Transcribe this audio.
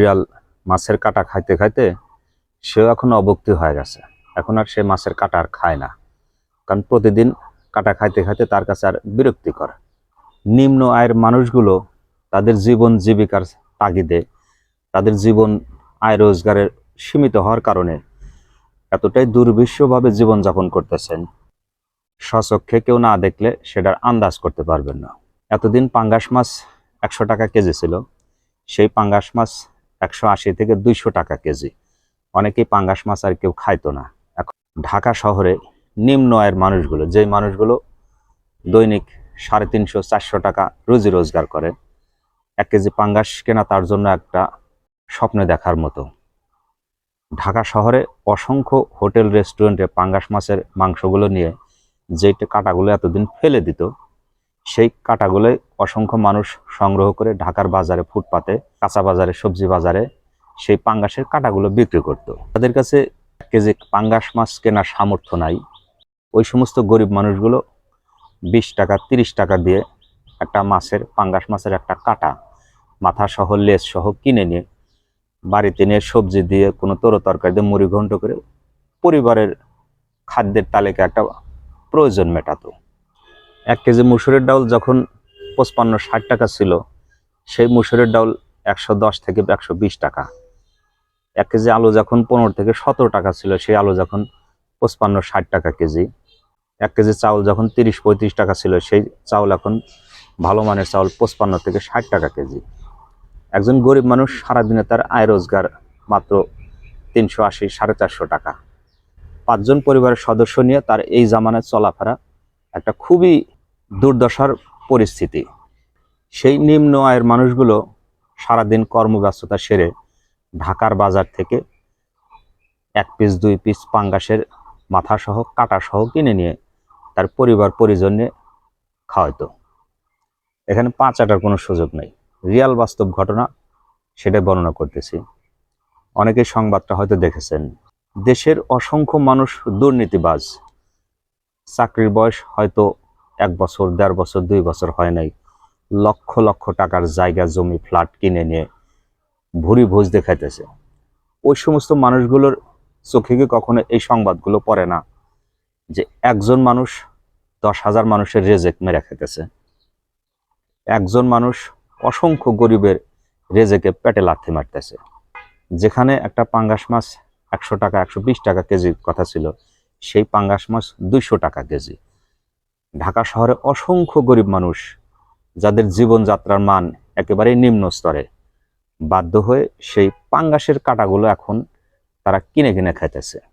বিড়াল মাছের কাটা খাইতে খাইতে সেও এখন অবক্তি হয়ে গেছে। এখন আর সে মাছের কাটা আর খায় না। কারণ প্রতিদিন কাটা খাইতে খাইতে তার কাছে আর বিরক্তিকর। নিম্ন আয়ের মানুষগুলো তাদের জীবন জীবিকার তাগিদে, তাদের জীবন আয় রোজগারের সীমিত হওয়ার কারণে এতটাই দুর্বিষভাবে জীবনযাপন করতেছেন। স্বচক্ষে কেউ না দেখলে সেটার আন্দাজ করতে পারবেন না। এতদিন পাঙ্গাস মাছ একশো টাকা কেজি ছিল। সেই পাঙ্গাস মাছ একশো আশি থেকে দুইশো টাকা কেজি। অনেকেই পাঙ্গাস মাছ আর কেউ খাইতো না। এখন ঢাকা শহরে নিম্ন আয়ের মানুষগুলো, যেই মানুষগুলো দৈনিক সাড়ে তিনশো, চারশো টাকা রুজি রোজগার করে এক কেজি পাঙ্গাস কেনা তার জন্য একটা স্বপ্নে দেখার মতো। ঢাকা শহরে অসংখ্য হোটেল, রেস্টুরেন্টে পাঙ্গাস মাছের মাংসগুলো নিয়ে যেটা কাটাগুলো এতদিন ফেলে দিত সেই কাটাগুলোই অসংখ্য মানুষ সংগ্রহ করে ঢাকার বাজারে ফুটপাতে, কাঁচা বাজারে, সবজি বাজারে সেই পাঙ্গাসের কাটাগুলো বিক্রি করত। তাদের কাছে কেজি পাঙ্গাস মাছ কেনার সামর্থ্য নাই। ওই সমস্ত গরিব মানুষগুলো বিশ টাকা, তিরিশ টাকা দিয়ে একটা মাছের, পাঙ্গাস মাছের একটা কাটা মাথা সহ লেজ সহ কিনে নিয়ে বাড়িতে নিয়ে সবজি দিয়ে, কোনো তরো তরকারি দিয়ে মুড়ি ঘন্ট করে পরিবারের খাদ্যের তালিকা একটা প্রয়োজন মেটাতো। এক কেজি মুসুরের ডাউল যখন পঁচপান্ন, ষাট টাকা ছিল, সেই মুসুরের ডাউল একশো দশ থেকে একশো বিশ টাকা। এক কেজি আলু যখন পনেরো থেকে সতেরো টাকা ছিল, সেই আলু যখন পঁচপান্ন, ষাট টাকা কেজি। এক কেজি চাউল যখন তিরিশ, পঁয়ত্রিশ টাকা ছিল, সেই চাউল এখন ভালো মানের চাউল পঁচপান্ন থেকে ষাট টাকা কেজি। একজন গরিব মানুষ সারাদিনে তার আয় রোজগার মাত্র তিনশো আশি, সাড়ে চারশো টাকা। পাঁচজন পরিবারের সদস্য নিয়ে তার এই জামানায় চলাফেরা একটা খুবই দুর্দশার পরিস্থিতি। সেই নিম্ন আয়ের মানুষগুলো সারাদিন কর্মব্যস্ততা সেরে ঢাকার বাজার থেকে এক পিস, দুই পিস পাঙ্গাসের মাথা সহ কাটা সহ কিনে নিয়ে তার পরিবার পরিজন খাওয়াইতো। এখানে পাঁচ আটার কোনো সুযোগ নেই। রিয়াল বাস্তব ঘটনা সেটা বর্ণনা করতেছি। অনেকেই সংবাদটা হয়তো দেখেছেন। দেশের অসংখ্য মানুষ দুর্নীতিবাজ। চাকরির বয়স হয়তো এক বছর, দেড় বছর, দুই বছর হয় নাই। লক্ষ লক্ষ টাকার জায়গা, জমি, ফ্ল্যাট কিনে নিয়ে ভুরি ভোজ দেখাইতেছে। ওই সমস্ত মানুষগুলোর চোখে কি কখনো এই সংবাদগুলো পড়ে না? যে একজন মানুষ দশ হাজার মানুষের রেজেক মেরে খেতেছে একজন মানুষ অসংখ্য গরিবের রেজেকে পেটে লাথি মারতেছে। যেখানে একটা পাঙ্গাস মাছ একশো টাকা, একশো বিশ টাকা কেজির কথা ছিল। সেই পাঙ্গাস মাছ দুইশো টাকা কেজি। ঢাকা শহরে অসংখ্য গরিব মানুষ, যাদের জীবনযাত্রার মান একেবারে নিম্ন স্তরে। বাধ্য হয়ে সেই পাঙ্গাসের কাটাগুলো এখন তারা কিনে কিনে খাইতেছে।